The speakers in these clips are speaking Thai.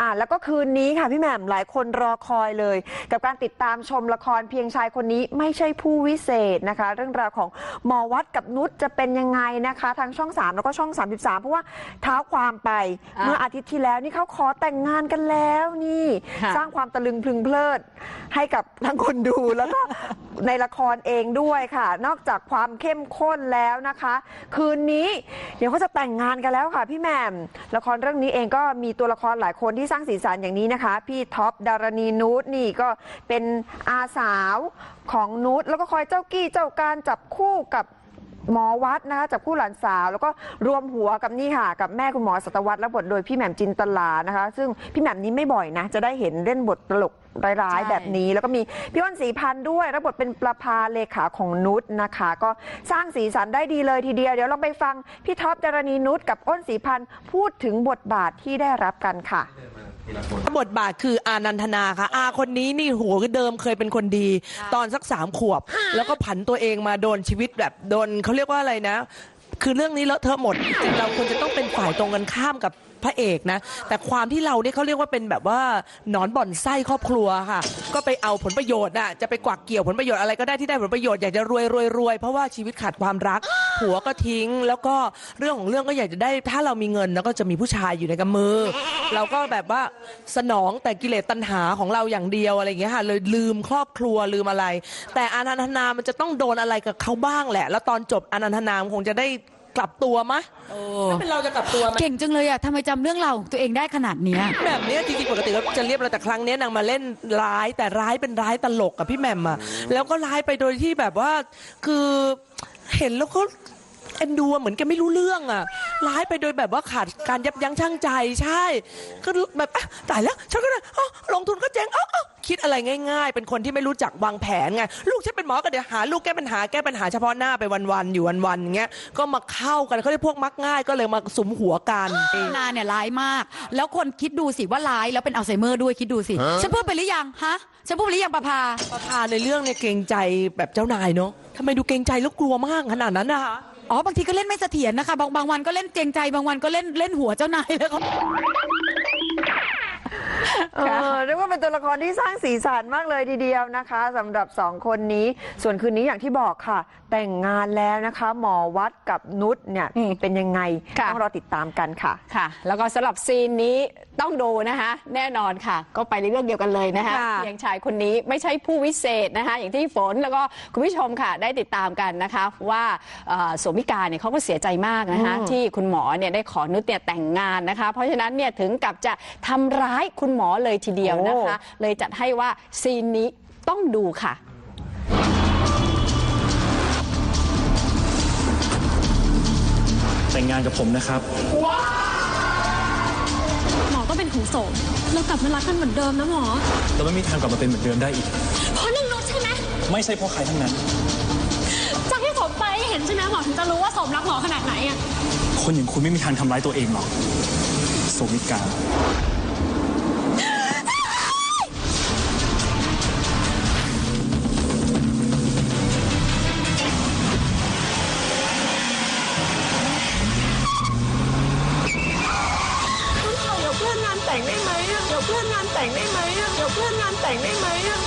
อ่าแล้วก็คืนนี้ค่ะพี่แหม่มหลายคนรอคอยเลย กับการติดตามชมละครเพียงชายคนนี้ไม่ใช่ผู้วิเศษนะคะ เรื่องราวของหมอวัดกับนุชจะเป็นยังไงนะคะ ทางช่อง 3 แล้วก็ช่อง 33 เพราะว่าเท้าความไปอะเมื่ออาทิตย์ที่แล้วนี่เขาขอแต่งงานกันแล้วนี่ ค่ะ สร้างความตะลึงพลึงเพลิด ให้กับทั้งคนดูแล้วก็ ในละครเองด้วยค่ะ นอกจากความเข้มข้นแล้วนะคะ คืนนี้เดี๋ยวเขาจะแต่งงานกันแล้วค่ะพี่แหม่มละครเรื่องนี้เองก็มีตัวละครหลายคนที่สร้างสีสันอย่างนี้นะคะ พี่ท็อปดารณีนูตนี่ก็เป็นอาสาวของนูตแล้วก็คอยเจ้ากี้เจ้าการจับคู่กับ หมอวัดนะคะจับคู่หลานสาว แล้วก็รวมหัวกับนี่ค่ะ กับแม่คุณหมอสัตวัตและบทโดยพี่แหม่มจินตลานะคะ ซึ่งพี่แหม่มนี้ไม่บ่อยนะ จะได้เห็นเล่นบทตลกร้ายๆใช่แบบนี้ แล้วก็มีพี่อ้นสีพันธ์ด้วยรับบทเป็นประภาเลขาของนุชนะคะ ก็สร้างสีสันได้ดีเลยทีเดียว เดี๋ยวเราไปฟังพี่ท็อปดารณีนุชกับอ้นสีพันธ์พูดถึงบทบาทที่ได้รับกันค่ะ บทบาทคืออานันทนาค่ะ อาคนนี้นี่โหัวเดิมเคยเป็นคนดี ตอนสักสามขวบ แล้วก็ผันตัวเองมาโดนชีวิตแบบโดนเขาเรียกว่าอะไรนะ คือเรื่องนี้เลอะเทอะหมดจริงๆเราควรจะต้องเป็นฝ่ายตรงกันข้ามกับ พระเอกนะ แต่ความที่เราเนี่ยเขาเรียกว่าเป็นแบบว่าหนอนบ่อนไส้ครอบครัวค่ะ ก็ไปเอาผลประโยชน์น่ะจะไปกวักเกี่ยวผลประโยชน์อะไรก็ได้ที่ได้ผลประโยชน์อยากจะรวยรวยรวยเพราะว่าชีวิตขาดความรัก ผัวก็ทิ้งแล้วก็เรื่องของเรื่องก็อยากจะได้ ถ้าเรามีเงินแล้วก็จะมีผู้ชายอยู่ในกำมือ เราก็แบบว่าสนองแต่กิเลสตัณหาของเราอย่างเดียวอะไรอย่างเงี้ยค่ะเลยลืมครอบครัวลืมอะไร แต่อานันทนา มันจะต้องโดนอะไรกับเขาบ้างแหละ แล้วตอนจบอานันทนามคงจะได้ กลับตัวมะถ้าเป็นเราจะกลับตัวไหมเก่งจังเลยอะทำไมจำเรื่องราวของตัวเองได้ขนาดเนี้ย แบบเนี้ยจริงๆปกติเราจะเรียบเราแต่ครั้งเนี้ยนางมาเล่นร้ายแต่ร้ายเป็นร้ายตลกกับพี่แหม่มอะแล้วก็ร้ายไปโดยที่แบบว่าคือเห็นแล้วก็ เอ็นดูอะเหมือนแกไม่รู้เรื่องอะร้ายไปโดยแบบว่าขาดการยับยั้งชั่งใจใช่ ก็แบบอะตายแล้วฉันก็เลยอ้าวลงทุนก็เจ๊งอ้าวอ้าวคิดอะไรง่าย ๆ เป็นคนที่ไม่รู้จักวางแผนไงลูกฉันเป็นหมอก็เดี๋ยวหาลูกแก้ปัญหาแก้ปัญหาเฉพาะหน้าไปวันๆอยู่วันๆอย่างเงี้ยก็มาเข้ากันเขาเรียกพวกมักง่ายก็เลยมาสุมหัวกัน นาเนี่ยร้ายมาก แล้วคนคิดดูสิว่าร้ายแล้วเป็นอัลไซเมอร์ด้วยคิดดูสิ ฉันพูดไปหรือยังฮะ ฉันพูดไปหรือยังประภา ประธานในเรื่องเนี่ยเกรงใจแบบเจ้านายเนาะทำไมดูเกรงใจแล้วกลัวมากขนาดนั้นนะคะ อ๋อบางทีก็เล่นไม่เสถียรนะคะ บางบางวันก็เล่นเจงใจ บางวันก็เล่นเล่นหัวเจ้านายแล้วก็ เออเรียกว่าเป็นตัวละครที่สร้างสีสันมากเลยทีเดียวนะคะสำหรับสองคนนี้ ส่วนคืนนี้อย่างที่บอกค่ะ แต่งงานแล้วนะคะ หมอวัดกับนุชเนี่ยอืมเป็นยังไง ค่ะ ต้องรอติดตามกันค่ะ ค่ะ แล้วก็สำหรับซีนนี้ต้องดูนะคะ แน่นอนค่ะ ก็ไปในเรื่องเดียวกันเลยนะคะค่ะเพียงชายคนนี้ไม่ใช่ผู้วิเศษนะคะ อย่างที่ฝนแล้วก็คุณผู้ชมค่ะ ได้ติดตามกันนะคะ ว่าเอ่อโสมิกาเนี่ยเขาก็เสียใจมากนะคะที่คุณหมอเนี่ยได้ขอนุชเนี่ยแต่งงานนะคะ เพราะฉะนั้นเนี่ยถึงกับจะทำร้ายคุณหมอเลยทีเดียวนะคะ เลยจัดให้ว่าซีนนี้ต้องดูค่ะ แต่งงานกับผมนะครับ หมอก็เป็นของโสมเรากลับมารักกันเหมือนเดิมนะหมอ เราไม่มีทางกลับมาเป็นเหมือนเดิมได้อีก เพราะเรื่องนุชใช่ไหมไม่ใช่เพราะใครทั้งนั้น จากที่สมไปเห็นใช่ไหมหมอถึงจะรู้ว่าสมรักหมอขนาดไหนอะคนอย่างคุณไม่มีทางทำร้ายตัวเองหรอก โสมิกา เดี๋ยวเพื่อนงานแต่งได้ไหมอะเดี๋ยวเพื่อนงานแต่งได้ไหมอะ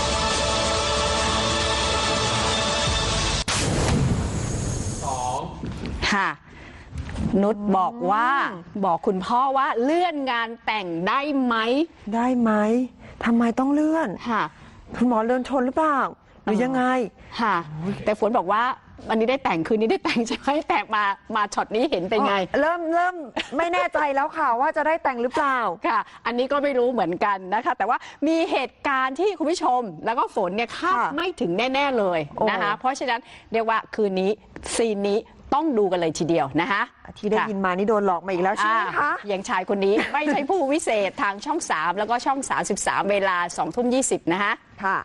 ค่ะ นุชบอกว่า บอกคุณพ่อว่าเลื่อนงานแต่งได้ไหมได้ไหมทำไมต้องเลื่อน ค่ะ คุณหมอเลื่อนชนหรือเปล่าห รือยังไงค่ะ แต่ฝนบอกว่าวันนี้ได้แต่งคืนนี้ได้แต่งใช่ไหมแต่มามาช็อตนี้เห็นเป็นไง เริ่มเริ่มไม่แน่ใจแล้วค่ะว่าจะได้แต่งหรือเปล่าค่ะ อันนี้ก็ไม่รู้เหมือนกันนะคะ แต่ว่ามีเหตุการณ์ที่คุณผู้ชม แล้วก็ฝนเนี่ยคาดค่ะไม่ถึงแน่ ๆเลยโอ้นะคะ เพราะฉะนั้นเรียกว่าคืนนี้ซีนนี้ต้องดูกันเลยทีเดียวนะคะที่ได้ค่ะยินมานี่โดนหลอกมาอีกแล้วใช่ไหมคะอ่าอย่างชายคนนี้ไม่ใช่ผู้วิเศษทางช่อง 3 แล้วก็ช่อง 33 เวลา2ทุ่ม20นะคะค่ะ